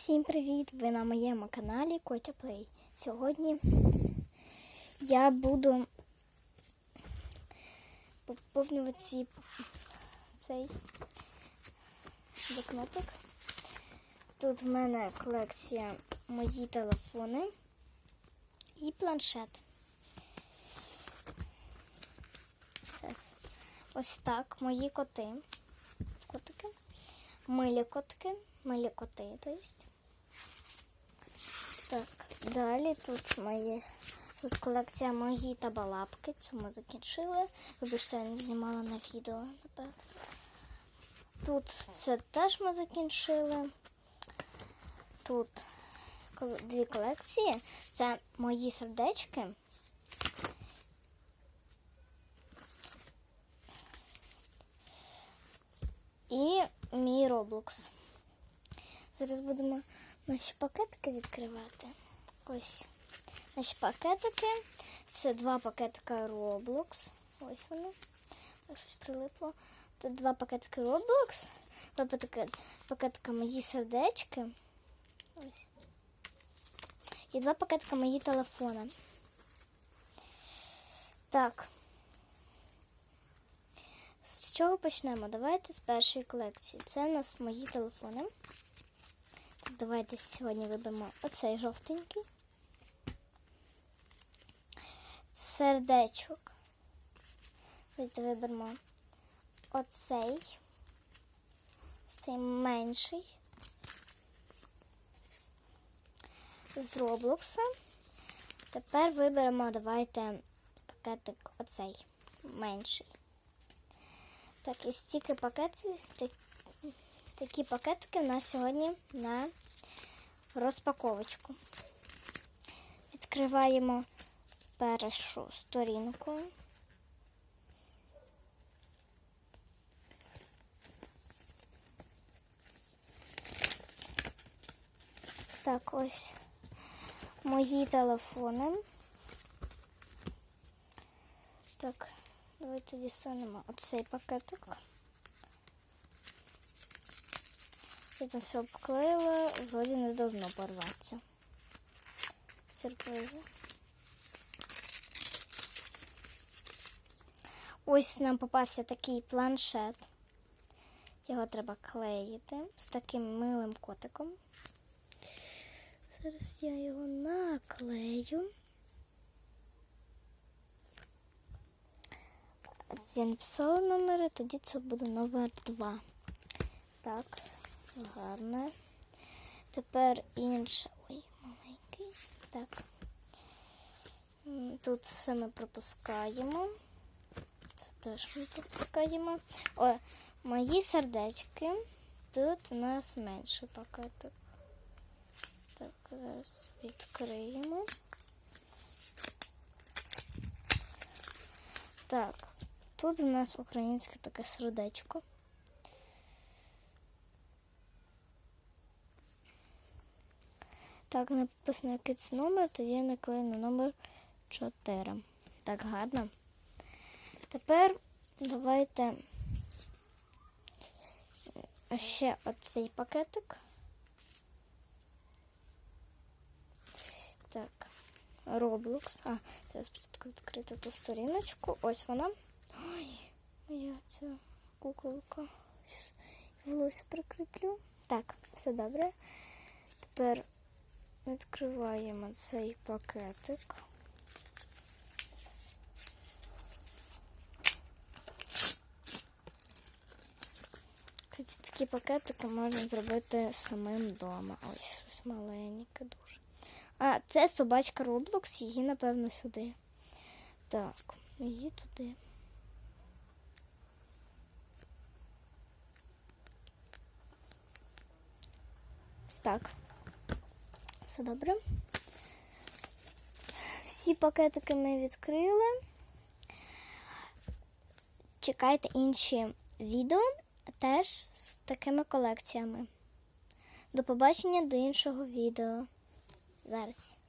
Всім привіт! Ви на моєму каналі Котя Плей. Сьогодні я буду поповнювати свій цей блокнотик. Тут в мене колекція мої телефони і планшет. Ось так мої коти. Котики. Милі котки. Милі коти, то есть. Так, далі тут мої тут колекція мої табалапки. Цю ми закінчили. Вибачте, я не знімала на відео, напевно. Тут це теж ми закінчили. Тут дві колекції. Це мої сердечки. І мій Roblox. Зараз будемо наші пакетики відкривати. Ось наші пакетики. Це два пакетика Roblox. Ось вони. Ось Щось прилипло. Тут два пакетики Roblox. Два пакетика, мої сердечки. Ось. І два пакетика мої телефони. Так. З чого почнемо? Давайте з першої колекції. Це у нас мої телефони. Давайте сьогодні виберемо оцей жовтенький. Сердечок. Давайте виберемо оцей. Цей менший. З Роблокса. Тепер виберемо, давайте пакетик оцей менший. Так, і стільки пакетів, такі пакетики в нас сьогодні на розпаковочку. Відкриваємо першу сторінку. Так, ось мої телефони. Так, давайте дістанемо оцей пакетик. Там все обклеїла, вроді не должно порватися. Сюрпризи. Ось нам попався такий планшет. Його треба клеїти з таким милим котиком. Зараз я його наклею. Я написала номери, тоді це буде номер 2. Так, гарно. Тепер інше. Ой, маленький. Так. Тут все ми пропускаємо. Це теж ми пропускаємо. О, мої сердечки. Тут у нас менший пакетик. Так, зараз відкриємо. Так, тут у нас українське таке сердечко. Так, написано якийсь номер, тоді я наклею на номер 4. Так, гарно. Тепер давайте ще оцей пакетик. Так, Roblox. А, зараз спочатку відкрити ту сторіночку. Ось вона. Ой, моя ця куколка. Волосся прикріплю. Так, все добре. Тепер відкриваємо цей пакетик. Кстати, такі пакетики можна зробити самим вдома. Ось щось маленьке дуже. А, це собачка Roblox, її, напевно, сюди. Так, її туди. Так. Все добре. Всі пакетики ми відкрили. Чекайте інші відео теж з такими колекціями. До побачення до іншого відео. Зараз.